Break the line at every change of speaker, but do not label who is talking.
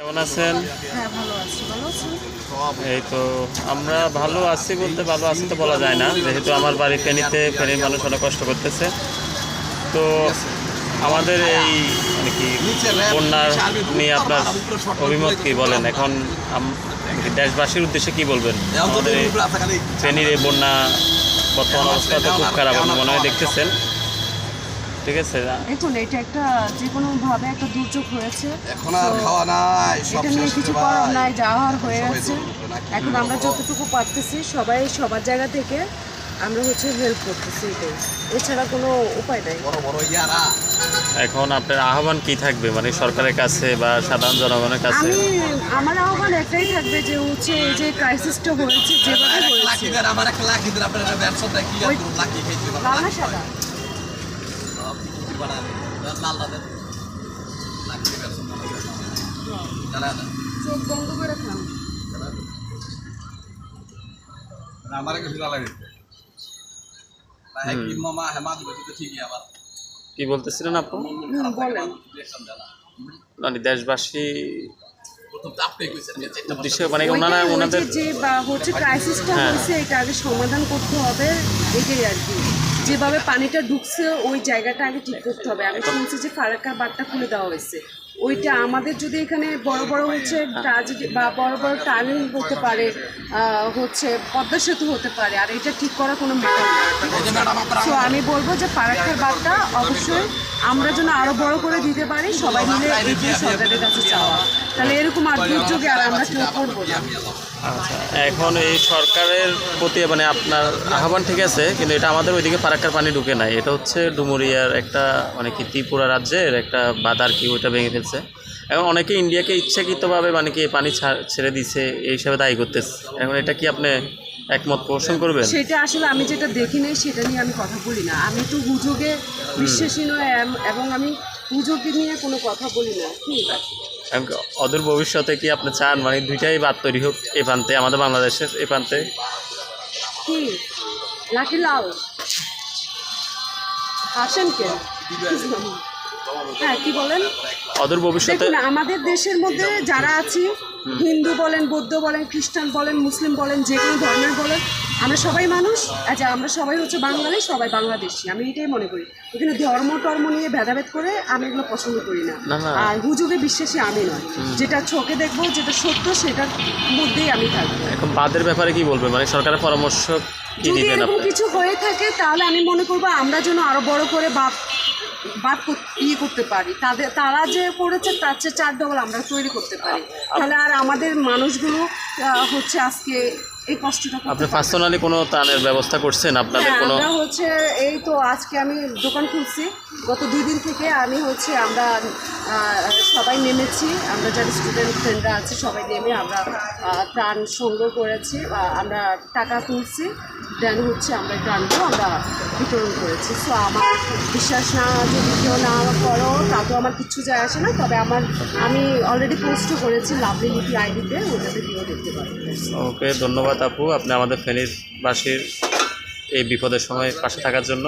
কেমন আছেন?
হ্যাঁ ভালো আছি। ভালো আছি
এই তো আমরা ভালো আছি বলতে ভালো আছি তো বলা যায় না। যেহেতু আমার বাড়ি ফেনীতে ফেনীর মানুষ অনেক কষ্ট করতেছে। তো আমাদের এই মানে কি বন্যার নিয়ে আপনার অভিমত কি বলেন? এখন আম- দেশবাসীর উদ্দেশ্যে কি বলবেন? আমাদের ফেনীর এই বন্যা বর্তমান অবস্থা তো খুব খারাপ আপনি মনে হয় দেখতেছেন। ঠিক আছে
দেখুন এটা একটা যে কোনো ভাবে একটা দুর্যোগ হয়েছে।
এখন আর খাওয়া নাই সব
এটা নিয়ে কিছু করার নাই হয়ে এখন আমরা যতটুকু পারতেছি সবাই সবার জায়গা থেকে আমরা হচ্ছে হেল্প করতেছি এটাই। এছাড়া কোনো উপায় নাই।
বড় বড় ইয়ারা
এখন আপনার আহ্বান কি থাকবে? মানে সরকারের কাছে বা সাধারণ জনগণের কাছে?
আমি আমার আহ্বান একটাই থাকবে যে হচ্ছে এই যে ক্রাইসিসটা হয়েছে যেভাবে হয়েছে।
আমার দেন আপনার কি কি দেন। ব্যবসা
চোখ বন্ধ করে খান
আমার কিছু লাগে
বলতেছিলেন আপু
বলেন
মানে দেশবাসী
আপনি
মানে ওনারা ওনাদের
যে বা হচ্ছে ক্রাইসিসটা
হ্যাঁ।
হয়েছে এটা আগে সমাধান করতে হবে এটাই আর কি যেভাবে পানিটা ঢুকছে, ওই জায়গাটা আগে ঠিক করতে হবে। আমি শুনছি যে ফারাক্কার বাটটা খুলে দেওয়া হয়েছে। ওইটা আমাদের যদি এখানে বড় বড় হচ্ছে ট্রাজেডি বা বড় বড় টার্নিং হতে পারে হচ্ছে পদ্মা সেতু হতে পারে, আর এটা ঠিক করার কোনো ম্যাটার তো আমি বলব যে ফারাক্কার বাটটা অবশ্যই আমরা যেন আরও বড় করে দিতে পারি, সবাই মিলে এগিয়ে সরকারের কাছে চাওয়া। তাহলে এরকম আর দুর্যোগে আর আমরা কেউ করব না।
আচ্ছা এখন এই সরকারের প্রতি মানে আপনার আহ্বান ঠিক আছে কিন্তু এটা আমাদের ওইদিকে ফারাক্কার পানি ঢুকে নাই। এটা হচ্ছে ডুমুরিয়ার একটা মানে কি ত্রিপুরা রাজ্যের একটা বাঁধার কি ওইটা ভেঙে ফেলছে। এখন অনেকে ইন্ডিয়াকে ইচ্ছাকৃতভাবে মানে কি পানি ছেড়ে দিছে এই হিসাবে দায়ী করতেছে। এখন এটা কি আপনি একমত পোষণ করবেন?
সেটা আসলে আমি যেটা দেখি নাই সেটা নিয়ে আমি কথা বলি না। আমি তো হুজুগে বিশ্বাসী নয় এবং আমি হুজুগে নিয়ে কোনো কথা বলি না। ঠিক আছে
অদূর ভবিষ্যতে কি আপনি চান? মানে দুইটাই বাদ তৈরি হোক এ প্রান্তে আমাদের বাংলাদেশের এ প্রান্তে।
কি? লাকি লাল হাসেন কে? হ্যাঁ কি বলেন?
অদূর ভবিষ্যতে
আমাদের দেশের মধ্যে যারা আছি হিন্দু বলেন বৌদ্ধ বলেন খ্রিস্টান বলেন মুসলিম বলেন যে কোনো ধর্মের বলেন আমরা সবাই মানুষ আচ্ছা আমরা সবাই হচ্ছে বাঙালি সবাই বাংলাদেশি। আমি এটাই মনে করি। এখানে ধর্ম টর্ম নিয়ে ভেদাভেদ করে আমি এগুলো পছন্দ করি না। আর হুজুগে বিশ্বাসী আমি নয়। যেটা চোখে দেখব যেটা সত্য সেটার মধ্যেই আমি থাকব।
এখন বাদের ব্যাপারে কি বলবেন মানে সরকারের পরামর্শ
যদি এরকম কিছু হয়ে থাকে তাহলে আমি মনে করব আমরা যেন আরও বড় করে বাপ বাদ ইয়ে করতে পারি। তাদের তারা যে করেছে তার চেয়ে চার ডবল আমরা তৈরি করতে পারি। তাহলে আর আমাদের মানুষগুলো হচ্ছে আজকে এই কষ্টটা
আপনি পার্সোনালি কোনো ত্রাণের ব্যবস্থা করছেন? আপনাদের
হ্যাঁ,
কোনো
আমরা হচ্ছে এই তো আজকে আমি দোকান খুলছি। গত দুই দিন থেকে আমি হচ্ছে আমরা আহ, সবাই নেমেছি। আমরা যারা স্টুডেন্ট ফ্রেন্ডরা আছে সবাই নেমে আমরা আহ, ত্রাণ সংগ্রহ করেছি। আহ, আমরা টাকা তুলছি। দেন হচ্ছে আমরা এই ত্রাণগুলো আমরা বিতরণ করেছি। সো আমার বিশ্বাস না যদি কেউ না করো তাতেও আমার কিচ্ছু যায় আসে না তবে আমার আমি অলরেডি পোস্টও করেছি লাভলি লিপি আইডিতে ওটাতে গিয়েও দেখতে পারেন
ওকে ধন্যবাদ আপু। আপনি আমাদের ফেনীর বাসীর এই বিপদের সময় পাশে থাকার জন্য।